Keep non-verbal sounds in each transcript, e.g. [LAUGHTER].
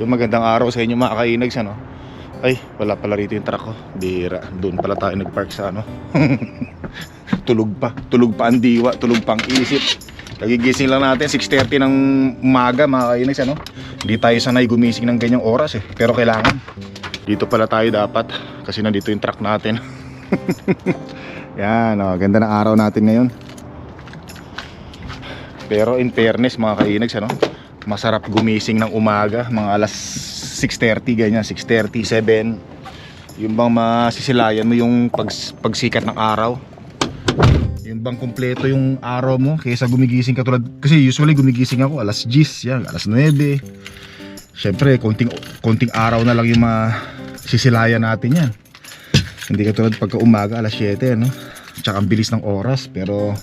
Yung magandang araw sa inyo mga kainags ano. Ay, wala pala rito yung truck ko. Bira. Doon pala tayo nagpark sa ano. [LAUGHS] tulog pa. Tulog pa ang diwa. Tulog pa ang isip. Nagigising lang natin 6.30 ng umaga mga kainags ano. Hindi tayo sanay gumising ng ganyang oras eh. Pero kailangan. Dito pala tayo dapat. Kasi nandito yung truck natin. [LAUGHS] Yan, oh, ganda ng araw natin ngayon. Pero in fairness mga kainags ano, masarap gumising ng umaga, mga alas 6.30 ganyan, 6.30, 7. Yung bang masisilayan mo yung pag, pagsikat ng araw. Yung bang kumpleto yung araw mo kaysa gumigising ka tulad kasi usually gumigising ako alas 10, yan, alas 9. Syempre, konting konting araw na lang yung masisilayan natin yan. Hindi ka tulad pagka umaga alas 7, no? Tsaka ang bilis ng oras, pero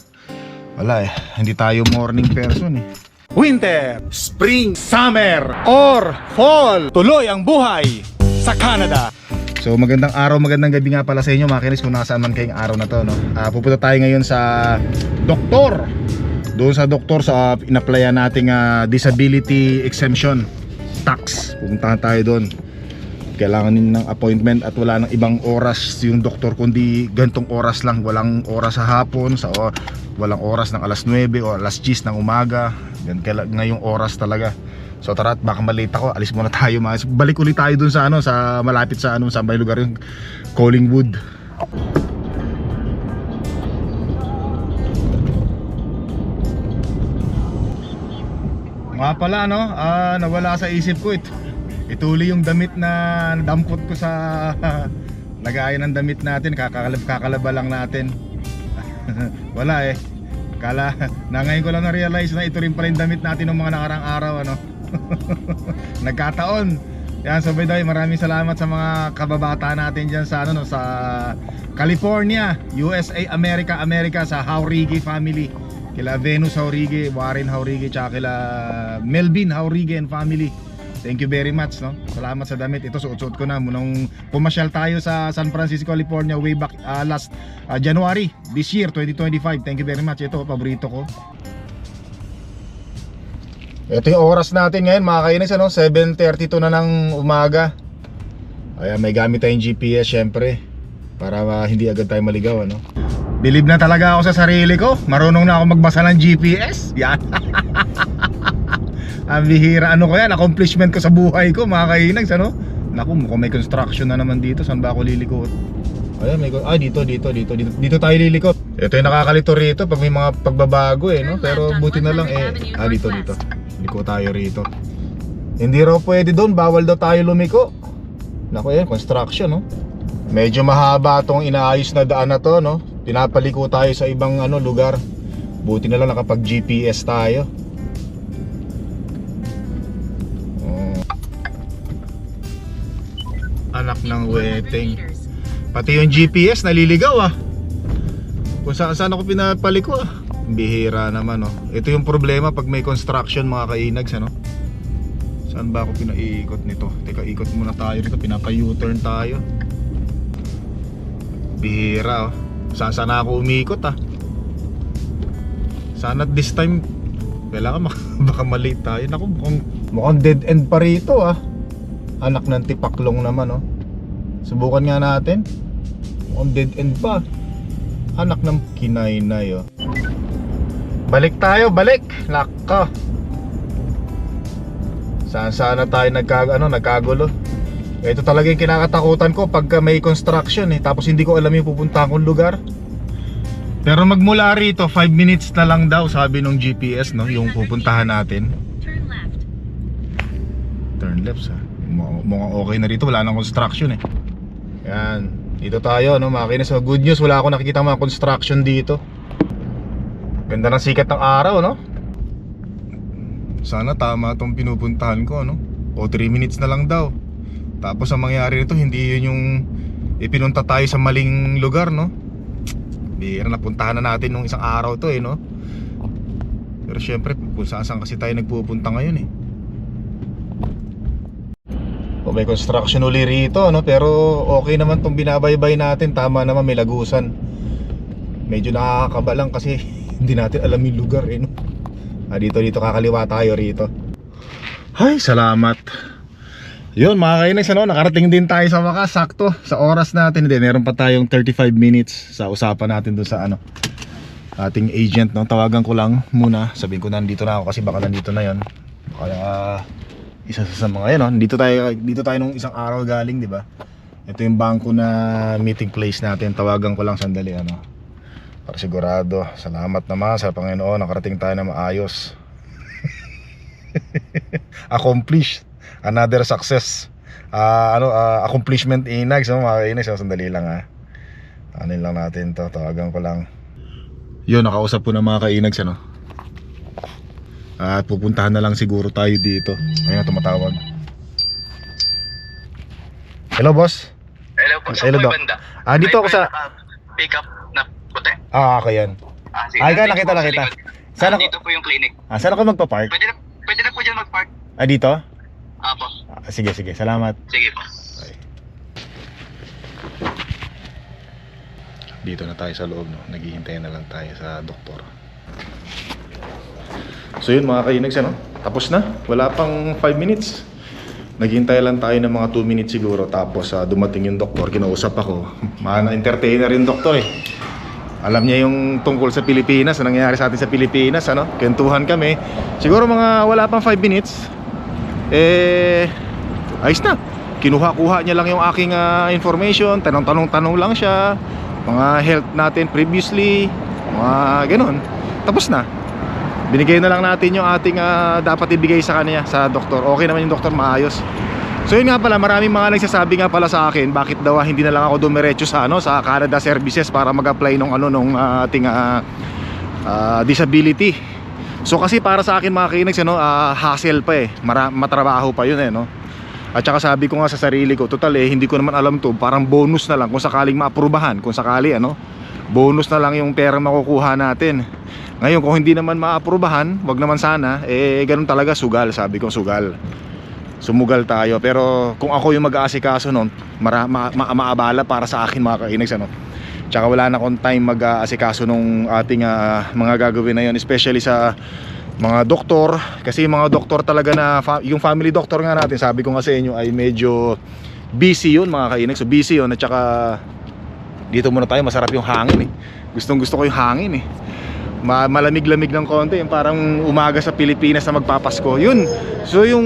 wala eh, hindi tayo morning person eh. Winter, Spring, Summer, or Fall. Tuloy ang buhay sa Canada. So magandang araw, magandang gabi nga pala sa inyo mga kinis kung nasaan man kayong araw na to no. Ah, pupunta tayo ngayon sa doktor. Doon sa doktor sa inaplayan nating ah, disability exemption tax. Pupuntahan tayo doon. Kailangan din ng appointment at wala nang ibang oras yung doktor kundi gantong oras lang, walang oras sa hapon, sa o- walang oras ng alas 9 o alas 10 ng umaga. Yan kaila- ngayong oras talaga. So tara baka malate ako. Alis muna tayo. Mga. Balik ulit tayo dun sa ano sa malapit sa ano sa may lugar yung Collingwood. Nga pala no, ah, nawala sa isip ko ito. Ituli yung damit na dampot ko sa [LAUGHS] lagayan ng damit natin, kakalab kakalaba lang natin. [LAUGHS] Wala eh. Kala na ngayon ko lang na-realize na ito rin pala yung damit natin ng mga nakarang araw ano. [LAUGHS] Nagkataon. Yan so way, maraming salamat sa mga kababata natin diyan sa ano no sa California, USA, America, America sa Haurigi family. Kila Venus Haurigi, Warren Haurigi, tsaka kila Melvin Haurigi and family. Thank you very much no. Salamat sa damit. Ito suot-suot ko na nung pumasyal tayo sa San Francisco, California way back uh, last uh, January this year 2025. Thank you very much. Ito paborito ko. Ito yung oras natin ngayon mga kainis ano, 7.32 na ng umaga Ayan, may gamit tayong GPS syempre Para uh, hindi agad tayo maligaw ano Believe na talaga ako sa sarili ko Marunong na ako magbasa ng GPS [LAUGHS] Yan [LAUGHS] Ang bihira ano ko yan, accomplishment ko sa buhay ko mga kainags ano Naku, mukhang may construction na naman dito Saan ba ako liliko? Ayan, may, ah, dito, dito, dito, dito, dito tayo lilikot. Ito yung nakakalito rito pag may mga pagbabago eh, no? Pero buti na lang eh, ah, dito, dito. Liko tayo rito. Hindi raw pwede doon, bawal daw tayo lumiko. Naku yan, construction, no? Medyo mahaba tong inaayos na daan na to, no? Pinapaliko tayo sa ibang ano lugar. Buti na lang nakapag GPS tayo. Ng weteng. Pati yung GPS naliligaw ah. Kung saan saan ako pinapaliko ah. Bihira naman oh. Ito yung problema pag may construction mga kainags ano. Saan ba ako pinaiikot nito? Teka, ikot muna tayo rito. Pinapa-U-turn tayo. Bihira oh. Saan saan ako umiikot ah. Sana this time kailangan [LAUGHS] baka mali tayo. Naku, mukhang, mukhang dead end pa rito ah. Anak ng tipaklong naman oh. Subukan nga natin. Mukhang dead end pa. Anak ng kinainay oh. Balik tayo, balik. Nako. Saan sana tayo nagka, ano, nagkagulo. Ito talaga yung kinakatakutan ko pagka may construction eh. Tapos hindi ko alam yung pupuntahan kong lugar. Pero magmula rito, 5 minutes na lang daw sabi nung GPS no, yung pupuntahan natin. Turn left. Turn left sa. Mu- Mukhang okay na rito, wala nang construction eh. Yan. Dito tayo, no, makina. So good news, wala ako nakikita mga construction dito. Ganda ng sikat ng araw, no? Sana tama tong pinupuntahan ko, no? O 3 minutes na lang daw. Tapos ang mangyari nito, hindi yun yung ipinunta tayo sa maling lugar, no? Bira, napuntahan na natin nung isang araw to, eh, no? Pero syempre, kung saan saan kasi tayo nagpupunta ngayon, eh. May construction uli rito, no? Pero okay naman tong binabaybay natin. Tama naman, may lagusan. Medyo nakakaba lang kasi [LAUGHS] hindi natin alam yung lugar, eh, no? Ah, dito, dito kakaliwa tayo rito. Ay, salamat. Yun mga kainis, ano, nakarating din tayo sa wakas, sakto, sa oras natin. Hindi, meron pa tayong 35 minutes sa usapan natin dun sa ano, ating agent. No? Tawagan ko lang muna, sabihin ko nandito na ako kasi baka nandito na yon. Kaya isa sa mga yan, no? dito tayo, dito tayo nung isang araw galing, di ba? Ito yung bangko na meeting place natin. Tawagan ko lang sandali, ano. Para sigurado. Salamat naman sa Panginoon, nakarating tayo na maayos. [LAUGHS] Accomplished another success Ah, ano ah, accomplishment inags no mga kainis so, sandali lang ha ano lang natin to tawagan ko lang yun nakausap ko ng mga kainags ano at pupuntahan na lang siguro tayo dito ayun na tumatawag hello boss Hello po, Hello, Doc. Ah, dito ako sa- Pick up na puti. ah ako yan Ah, sige. Ay, ka, nakita, nakita. Saan Ah, ako- Dito po yung clinic. ah saan ako magpa-park Pwede na, pwede na po dyan mag-park. ah dito Apo. ah, sige sige salamat Sige po. dito na tayo sa loob no naghihintay na lang tayo sa doktor so yun mga kainags ano? Tapos na. Wala pang 5 minutes. Naghihintay lang tayo ng mga 2 minutes siguro. Tapos ah, dumating yung doktor. Kinausap ako. [LAUGHS] Mana entertainer yung doktor eh. Alam niya yung tungkol sa Pilipinas ang nangyayari sa atin sa Pilipinas ano? Kentuhan kami. Siguro mga wala pang 5 minutes eh ayos na. Kinuha-kuha niya lang yung aking ah, information. Tanong-tanong-tanong lang siya. Mga health natin previously. Mga ganun. Tapos na binigay na lang natin yung ating ah, dapat ibigay sa kanya sa doktor. Okay naman yung doktor maayos. So yun nga pala maraming mga nagsasabi nga pala sa akin bakit daw ah, hindi na lang ako dumiretso sa ano sa Canada Services para mag-apply nung ano nung ah, ating ah, ah, disability. So kasi para sa akin mga kinags ano, ah, hassle pa eh. Mara- matrabaho pa yun eh no? At saka sabi ko nga sa sarili ko, total eh, hindi ko naman alam to, parang bonus na lang kung sakaling maaprubahan, kung sakali ano, bonus na lang yung pera makukuha natin. Ngayon kung hindi naman maaprubahan, wag naman sana, eh ganun talaga sugal, sabi ko sugal. Sumugal tayo, pero kung ako yung mag-aasikaso nun, mara, ma, ma, maabala para sa akin mga kainags ano. Tsaka wala na akong time mag-aasikaso nung ating ah, mga gagawin na yun, especially sa mga doktor kasi mga doktor talaga na fa- yung family doctor nga natin sabi ko nga sa inyo ay medyo busy yun mga kainig so busy yun at saka dito muna tayo masarap yung hangin eh. Gustong gusto ko yung hangin eh. Ma- malamig-lamig ng konti yung parang umaga sa Pilipinas na magpapasko. Yun. So yung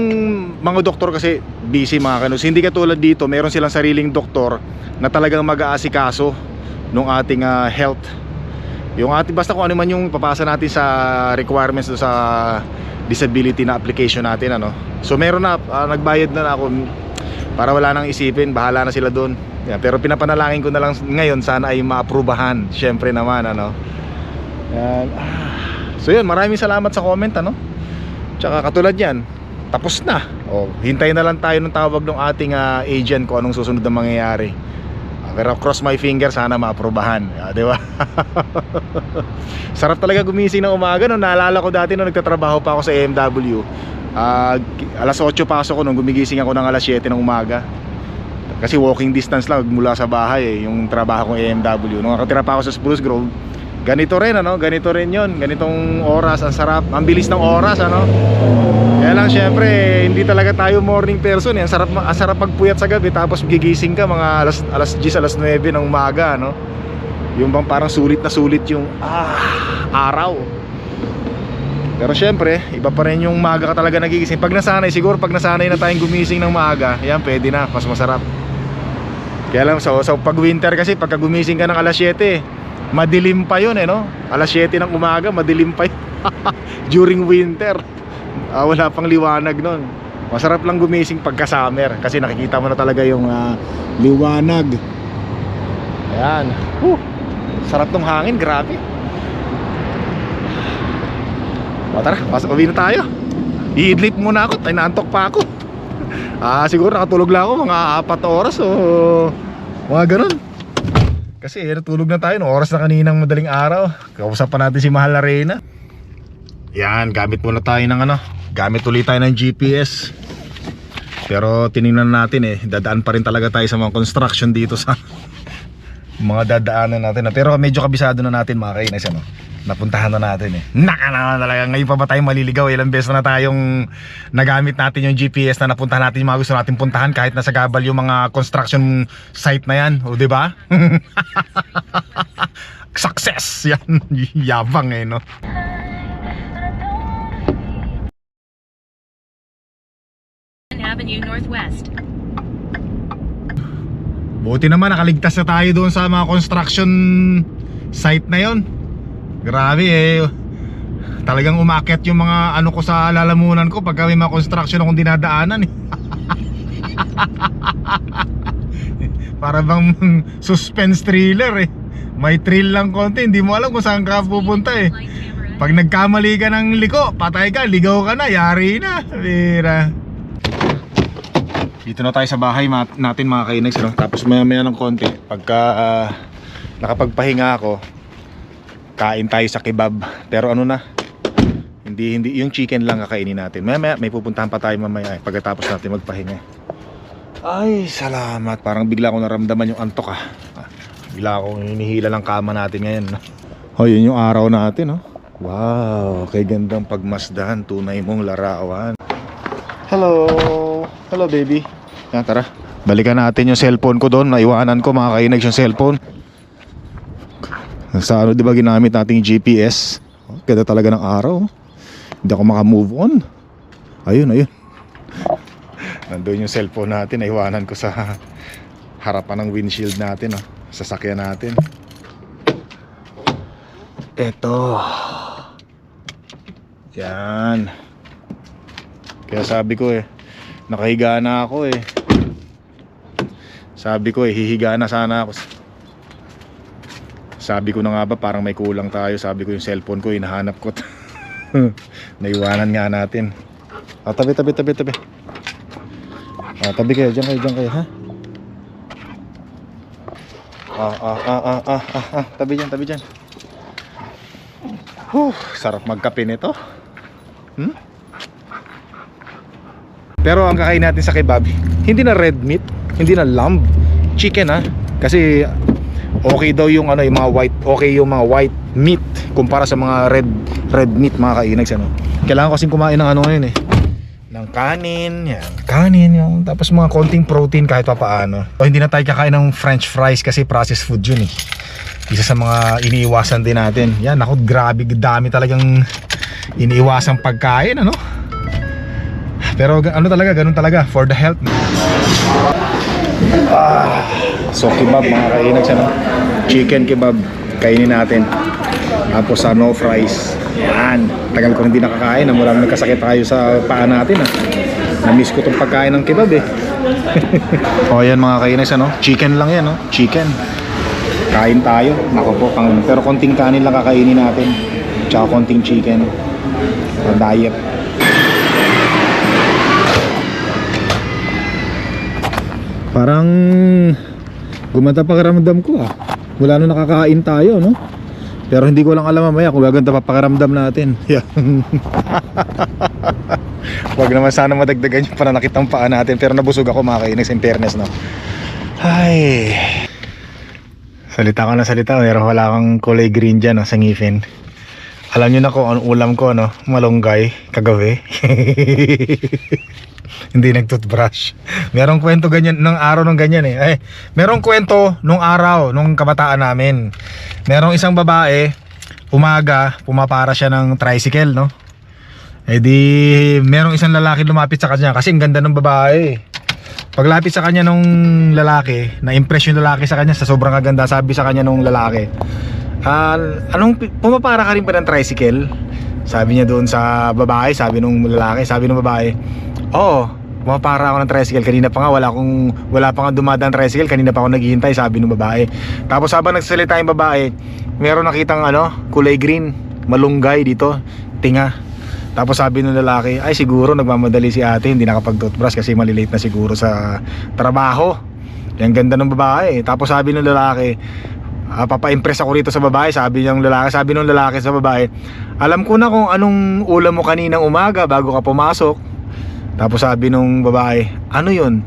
mga doktor kasi busy mga kanus hindi katulad dito meron silang sariling doktor na talagang mag-aasikaso nung ating ah, health. Yung ating basta kung ano man yung papasa natin sa requirements do sa disability na application natin ano. So meron na ah, nagbayad na ako para wala nang isipin, bahala na sila doon. Yeah, pero pinapanalangin ko na lang ngayon sana ay maaprubahan. Syempre naman ano. Yan. Ah. So yun, maraming salamat sa comment ano. Tsaka katulad yan, tapos na. O, hintayin na lang tayo ng tawag ng ating ah, agent kung anong susunod na mangyayari. Ah, Pero cross my finger sana maaprubahan, Ah, di ba? [LAUGHS] Sarap talaga gumising ng umaga no. Naalala ko dati nung nagtatrabaho pa ako sa AMW. Gi- alas 8 pasok ko nung gumigising ako ng alas 7 ng umaga. Kasi walking distance lang mula sa bahay eh, yung trabaho kong AMW. Nung nakatira pa ako sa Spruce Grove, ganito rin ano, ganito rin 'yon. Ganitong oras, ang sarap, ang bilis ng oras ano. Kaya lang syempre, hindi talaga tayo morning person eh. Ang sarap, ang sarap pagpuyat sa gabi tapos gigising ka mga alas, alas 10, alas 9 ng umaga no. Yung bang parang sulit na sulit yung ah, araw. Pero syempre, iba pa rin yung maaga ka talaga nagigising. Pag nasanay, siguro pag nasanay na tayong gumising ng maaga, yan pwede na, mas masarap. Kaya lang, so, so pag winter kasi, pagka gumising ka ng alas 7, madilim pa yun eh, no? Alas 7 ng umaga, madilim pa yun. [LAUGHS] During winter. Ah, wala pang liwanag nun. Masarap lang gumising pagka summer kasi nakikita mo na talaga yung ah, liwanag. Ayan. Whew. Sarap tong hangin, grabe. O tara, pasok uwi na tayo. I-idlip muna ako, tayo naantok pa ako. Ah, siguro nakatulog lang ako mga apat na oras o mga ganun. Kasi eh, natulog na tayo no oras na kaninang madaling araw. Kausap pa natin si Mahal na Reyna. Yan, gamit muna tayo ng ano, gamit ulit tayo ng GPS. Pero tiningnan natin eh, dadaan pa rin talaga tayo sa mga construction dito sa mga dadaanan natin. na. Pero medyo kabisado na natin mga kainis. Ano? Napuntahan na natin eh. Naka naman talaga. Ngayon pa ba tayo maliligaw? Ilang beses na tayong nagamit natin yung GPS na napuntahan natin yung mga gusto natin puntahan kahit nasa gabal yung mga construction site na yan. O ba? [LAUGHS] Success! Yan. [LAUGHS] Yabang eh no. Avenue Northwest. Buti naman nakaligtas na tayo doon sa mga construction site na yon. Grabe eh. Talagang umakyat yung mga ano ko sa lalamunan ko pagka may mga construction akong dinadaanan eh. [LAUGHS] Para bang suspense thriller eh. May thrill lang konti, hindi mo alam kung saan ka pupunta eh. Pag nagkamali ka ng liko, patay ka, ligaw ka na, yari na. Bira. Dito na tayo sa bahay natin mga kainags no? Tapos maya maya ng konti Pagka ah, nakapagpahinga ako Kain tayo sa kebab Pero ano na Hindi, hindi, yung chicken lang kakainin natin Maya maya may pupuntahan pa tayo mamaya eh, Pagkatapos natin magpahinga Ay salamat Parang bigla ko naramdaman yung antok ah Ah, Bigla akong hinihila ng kama natin ngayon no? Oh yun yung araw natin no? Wow, kay gandang pagmasdan Tunay mong larawan. Hello baby. Yan tara. Balikan natin yung cellphone ko doon. Naiwanan ko mga kainags yung cellphone. Sa ano 'di ba ginamit nating GPS? Oh, Ganda talaga ng araw. Hindi ako maka-move on. Ayun, ayun. [LAUGHS] Nandun yung cellphone natin. Naiwanan ko sa harapan ng windshield natin. Oh. Sasakyan natin. Eto. Yan. Kaya sabi ko eh, nakahiga na ako eh. Sabi ko eh, hihiga na sana ako. Sabi ko na nga ba, parang may kulang tayo. Sabi ko yung cellphone ko, hinahanap ko. [LAUGHS] Naiwanan nga natin. Ah, tabi, tabi, tabi, tabi. Ah, tabi kayo, dyan kayo, dyan kayo, ha? Ah, ah, ah, ah, ah, ah, ah, tabi dyan, tabi dyan. Huh, sarap magkape nito. Hmm? Pero ang kakain natin sa kebab, hindi na red meat, hindi na lamb, chicken ha. Kasi okay daw yung ano, yung mga white, okay yung mga white meat kumpara sa mga red red meat mga kainags ano. Kailangan ko kasing kumain ng ano ngayon eh. Ng kanin, yan, kanin yung tapos mga konting protein kahit pa paano. O hindi na tayo kakain ng french fries kasi processed food yun eh. Isa sa mga iniiwasan din natin. Yan, ako grabe dami talagang iniiwasang pagkain ano. Pero ano talaga, ganun talaga for the health. Ah, so kebab mga kainags ano. Chicken kebab kainin natin. Tapos sa no fries. Yan. Tagal ko hindi nakakain. ah. Mula nagkasakit tayo sa paa natin ah. Na-miss ko tong pagkain ng kebab eh. [LAUGHS] o yan mga kainags ano. Chicken lang yan no. Chicken. Kain tayo. Nako po. Pang, pero konting kanin lang kakainin natin. Tsaka konting chicken. Sa diet. Parang gumanda pa karamdam ko ah. Mula nung nakakain tayo, no? Pero hindi ko lang alam mamaya kung gaganda pa pakiramdam natin. [LAUGHS] Yan. Wag naman sana madagdagan yung pananakit ng paa natin. Pero nabusog ako mga kainis in fairness, no? Ay. Salita ka na salita. Pero wala kang kulay green dyan, no, sa ngipin. Alam nyo na kung anong ulam ko, no? Malunggay, kagabi. [LAUGHS] Hindi nag-toothbrush. Merong kwento ganyan nung araw nung ganyan eh. Eh, merong kwento nung araw nung kabataan namin. Merong isang babae, umaga, pumapara siya ng tricycle, no? Eh di, merong isang lalaki lumapit sa kanya kasi ang ganda ng babae. Paglapit sa kanya nung lalaki, na-impress yung lalaki sa kanya sa sobrang kaganda, sabi sa kanya nung lalaki, Ah, anong pumapara ka rin ba ng tricycle? Sabi niya doon sa babae, sabi nung lalaki, sabi nung babae, "Oo, pumapara ako ng tricycle. Kanina pa nga wala akong wala pa nga dumadaan tricycle, kanina pa ako naghihintay," sabi nung babae. Tapos habang nagsalita yung babae, meron nakitang ano, kulay green, malunggay dito, tinga. Tapos sabi nung lalaki, ay siguro nagmamadali si ate, hindi nakapag-toothbrush kasi malilate na siguro sa trabaho. Yung ganda ng babae. Tapos sabi nung lalaki, Ah, papa-impress ako rito sa babae sabi ng lalaki sabi ng lalaki sa babae alam ko na kung anong ulam mo kaninang umaga bago ka pumasok tapos sabi nung babae ano yun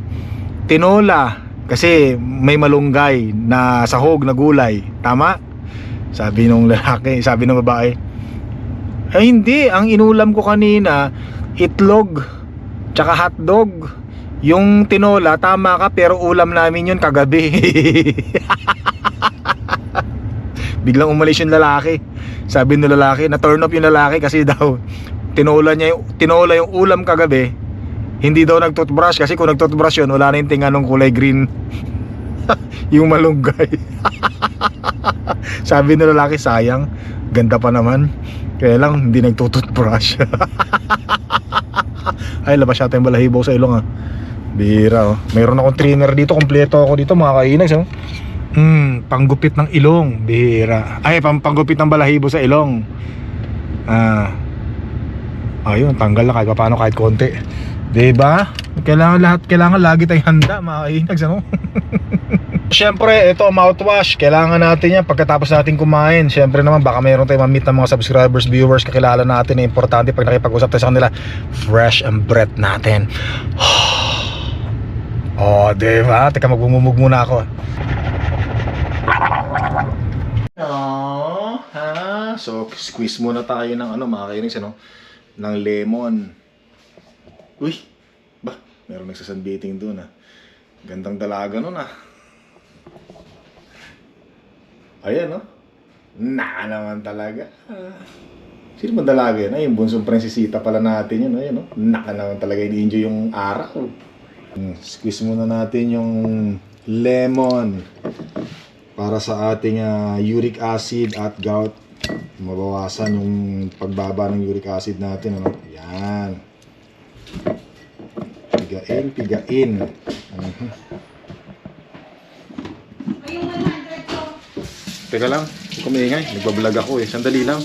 tinola Kasi may malunggay na sahog na gulay. Tama? Sabi nung lalaki, sabi ng babae. Ay hindi, ang inulam ko kanina, itlog, tsaka hotdog. Yung tinola, tama ka, pero ulam namin yun kagabi. [LAUGHS] Biglang umalis yung lalaki. Sabi ng lalaki, na turn off yung lalaki kasi daw tinola niya yung, tinola yung ulam kagabi. Hindi daw nag-toothbrush kasi kung nag-toothbrush yun, wala na yung tinga nung kulay green. [LAUGHS] yung malunggay. [LAUGHS] Sabi ng lalaki, sayang. Ganda pa naman. Kaya lang, hindi nagtutoothbrush. [LAUGHS] Ay, labas yata yung balahibo sa ilong ah. Bira oh. Mayroon akong trimmer dito, kompleto ako dito mga kainags oh. Hmm, panggupit ng ilong, bira. Ay, pang panggupit ng balahibo sa ilong. Ah. Ayun, tanggal na kahit paano kahit konti. 'Di ba? Kailangan lahat, kailangan lagi tayong handa, mga kainags ano. [LAUGHS] Siyempre, ito mouthwash. Kailangan natin yan pagkatapos natin kumain. Siyempre naman, baka mayroon tayong ma-meet ng mga subscribers, viewers, kakilala natin na importante pag nakipag-usap tayo sa kanila. Fresh ang breath natin. [SIGHS] oh, di ba? Teka, magbumumug muna ako. Oh, ha? So, squeeze muna tayo ng ano, mga kainis, ano? Ng lemon. Uy, ba? Meron nagsasunbathing doon, ah. Gandang dalaga nun, ah. Ayan, no? Na naman talaga. Sino ba dalaga yun? Ay, yung bunsong prinsesita pala natin yun. Ayan, no? Naka naman talaga ini-enjoy yung araw. Hmm, Squeeze muna natin yung lemon para sa ating ah, uric acid at gout. Mabawasan yung pagbaba ng uric acid natin. Ano? Yan. Pigain, pigain. Mhm. Teka lang, huwag ka maingay. Nagbablog ako eh. Sandali lang.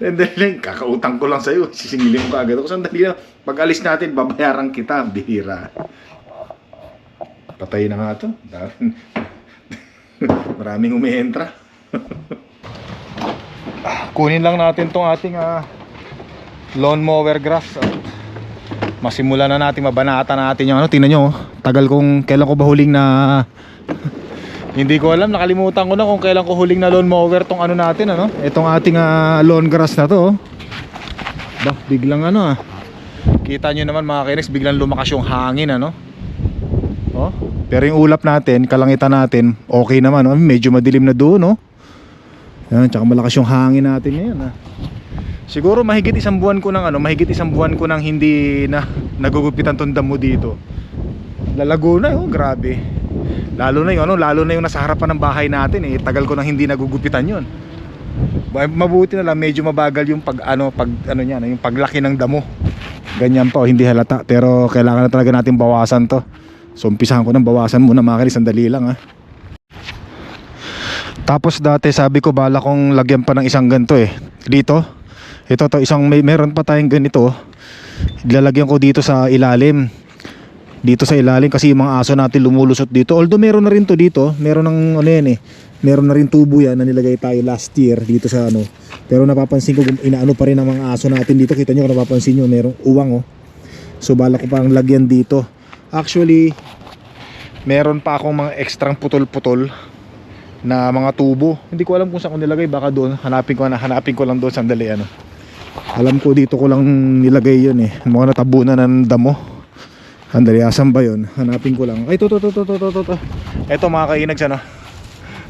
Lang. Kakautang ko lang sa'yo. Sisingilin mo kaagad ako. Sandali lang. Pag alis natin, babayaran kita. Bihira. Patay na nga to. Dami- [LAUGHS] Maraming umientra. Ah, Kunin lang natin tong ating ah, lawn mower grass. At masimulan na natin mabanata natin yung ano. Tingnan nyo. oh. Tagal kong kailan ko ba huling na [LAUGHS] hindi ko alam, nakalimutan ko na kung kailan ko huling na lawn mower tong ano natin, ano? Itong ating ah, lawn grass na to, oh. Bah, biglang ano ah. Kita nyo naman mga kainex, biglang lumakas yung hangin, ano? Oh, pero yung ulap natin, kalangitan natin, okay naman, oh. Medyo madilim na doon, oh. Yan, tsaka malakas yung hangin natin ngayon, ah. Siguro mahigit isang buwan ko nang ano, mahigit isang buwan ko nang hindi na nagugupitan tong damo dito. Lalago na, oh, grabe. Lalo na yung ano, lalo na yung nasa harapan ng bahay natin eh. Tagal ko nang hindi nagugupitan 'yon. Mabuti na lang medyo mabagal yung pag ano, pag ano niya, yung paglaki ng damo. Ganyan pa, oh, hindi halata, pero kailangan na talaga natin bawasan 'to. So umpisahan ko ng bawasan muna mga kalis, sandali lang ah. Tapos dati sabi ko bala kong lagyan pa ng isang ganto eh. Dito. Ito to isang may meron pa tayong ganito. Ilalagyan ko dito sa ilalim dito sa ilalim kasi yung mga aso natin lumulusot dito. Although meron na rin to dito, meron ng ano yan eh. Meron na rin tubo yan na nilagay tayo last year dito sa ano. Pero napapansin ko inaano pa rin ang mga aso natin dito. Kita nyo kung napapansin nyo, merong uwang oh. So bala ko pang lagyan dito. Actually, meron pa akong mga ekstrang putol-putol na mga tubo. Hindi ko alam kung saan ko nilagay. Baka doon, hanapin ko, na, hanapin ko lang doon sandali. Ano. Alam ko dito ko lang nilagay yun eh. Mga natabunan ng damo. Sandali, asan ba yun? Hanapin ko lang. Ay, to, to, to, to, to, to, to. Eto mga kainags, ano.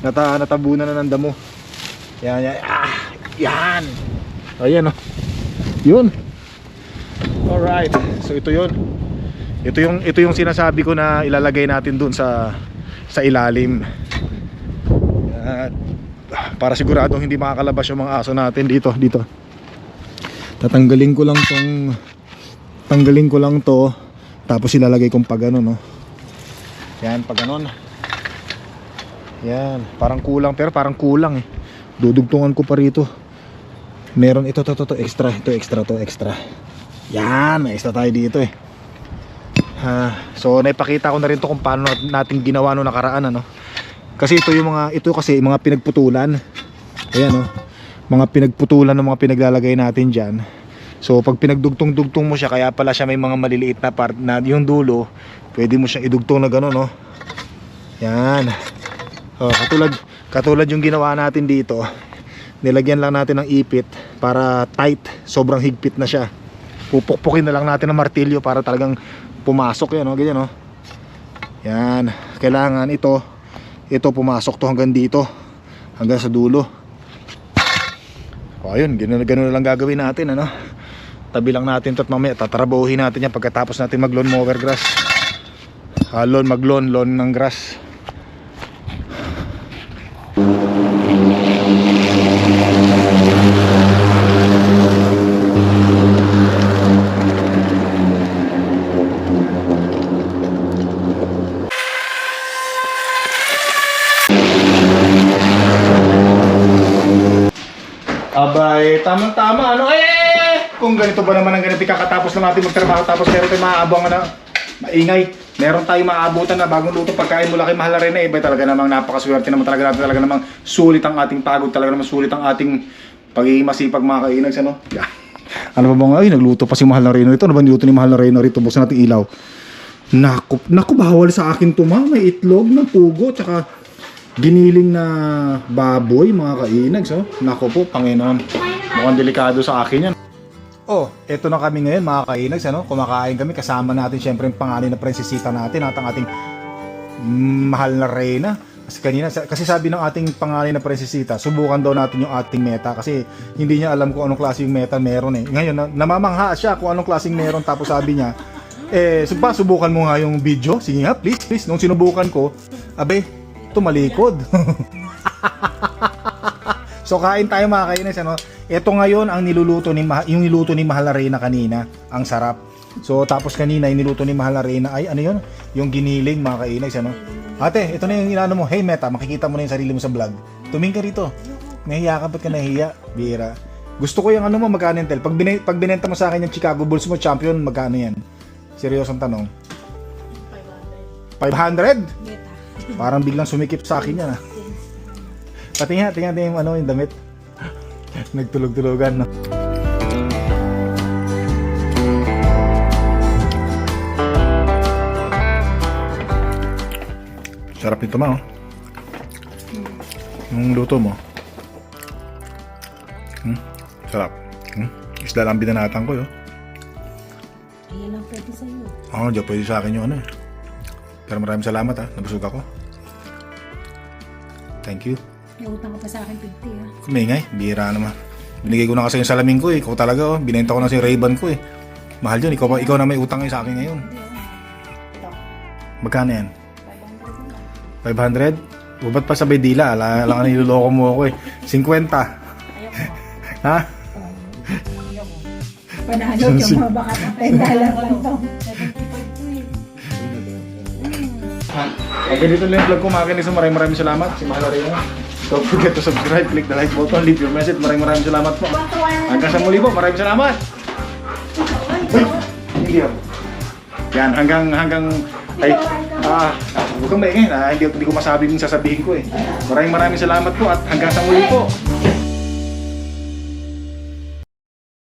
Nata, natabunan na ng damo. Yan, yan. Ah, yan. Ayan, oh. Yun. Alright. So, ito yun. Ito yung, ito yung sinasabi ko na ilalagay natin dun sa, sa ilalim. At, para siguradong hindi makakalabas yung mga aso natin dito, dito. Tatanggalin ko lang tong, tanggalin ko lang to tapos ilalagay kong pag ano no. Yan, pag ganon. Yan, parang kulang pero parang kulang eh. Dudugtungan ko pa rito. Meron ito to to, to extra, ito extra to extra. Yan, may extra tayo dito eh. Ha, so naipakita ko na rin to kung paano natin ginawa no nakaraan ano. Kasi ito yung mga ito kasi mga pinagputulan. Ayan oh. Mga pinagputulan ng mga pinaglalagay natin diyan. So pag pinagdugtong-dugtong mo siya, kaya pala siya may mga maliliit na part na yung dulo, pwede mo siyang idugtong na gano'n, no? Yan. Oh, katulad, katulad yung ginawa natin dito. Nilagyan lang natin ng ipit para tight, sobrang higpit na siya. Pupukpukin na lang natin ng martilyo para talagang pumasok yan, no? Ganyan, no? Yan. Kailangan ito, ito pumasok to hanggang dito. Hanggang sa dulo. O ayun, ganun, ganun lang gagawin natin, ano? Tabi lang natin to at mamaya tatrabahuhin natin yan pagkatapos natin mag lawn mower grass. Ah, lawn, mag lawn, lawn ng grass. Abay, tamang-tama, ano? Eh! Kung ganito ba naman ang ganito, kakatapos na natin magtrabaho, tapos meron tayong maaabang na maingay. Meron tayong maabutan na bagong luto pagkain mula kay Mahal na rin na iba talaga namang napakaswerte naman talaga natin talaga namang sulit ang ating pagod talaga namang sulit ang ating pagiging masipag mga kainags ano yeah. [LAUGHS] ano ba bang ay nagluto pa si Mahal na Reno ito ano ba niluto ni Mahal na Reno rito buksan natin ilaw naku, naku bawal sa akin to ma may itlog ng pugo tsaka giniling na baboy mga kainags oh. Nako po, Panginoon. Mukhang delikado sa akin yan. Oh, eto na kami ngayon mga kainags ano. Kumakain kami kasama natin syempre yung pangalan na prinsesita natin at ang ating mahal na reyna. Kasi kanina, kasi sabi ng ating pangalan na prinsesita, subukan daw natin yung ating meta kasi hindi niya alam kung anong klase yung meta meron eh. Ngayon, na, namamangha siya kung anong klaseng meron tapos sabi niya, eh, suba, subukan mo nga yung video. Sige nga, please, please. Nung sinubukan ko, abe, tumalikod. [LAUGHS] so kain tayo mga kainis ano. Ito ngayon ang niluluto ni Ma- yung niluto ni Mahal na Reyna kanina, ang sarap. So tapos kanina yung niluto ni Mahal na Reyna ay ano yun? Yung giniling mga kainis ano. Ate, ito na yung inano mo. Hey Meta, makikita mo na yung sarili mo sa vlog. Tumingin ka rito. Nahiya ka ba't ka nahiya? Bira. Gusto ko yung ano mo, magkano yan, Tel? Pag, bine- pag binenta mo sa akin yung Chicago Bulls mo, champion, magkano yan? Seryosong tanong. 500? Parang biglang sumikip sa akin yan ah. Pati nga, tingnan yung ano, yung damit. Nagtulog-tulogan. No? Sarap nito ma oh. Yung luto mo. Hmm? Sarap. Hmm? Isda lang binanatan ko yun. Ayan lang pwede sa'yo. Oo, oh, pwede sa akin yung ano eh. Pero maraming salamat ha, nabusog ako. Thank you. May utang ka pa sa akin 50 ha. Kumingay, bihira naman. Binigay ko na kasi yung salamin ko eh. Ikaw talaga oh. Binenta ko na si Ray-Ban ko eh. Mahal yun. Ikaw, pa- ikaw na may utang ngayon sa akin ngayon. Magkano yan? 500? O ba't pa sabay dila? Ala, lang ka niloloko mo ako eh. 50. ha? Panalo yung mga baka na 10 dollar lang to. Pag ganito lang yung vlog ko mga kinis, maraming maraming salamat. Si Mahal Arena. Don't forget to subscribe, click the like button, leave your message. Maraming maraming salamat po. Hanggang sa muli po, maraming salamat. Uy, hindi. Yan, hanggang, hanggang, ay, ah, ah, huwag kang maingay, ah, hindi, hindi ko masabi yung sasabihin ko eh. Maraming maraming salamat po at hanggang sa muli po.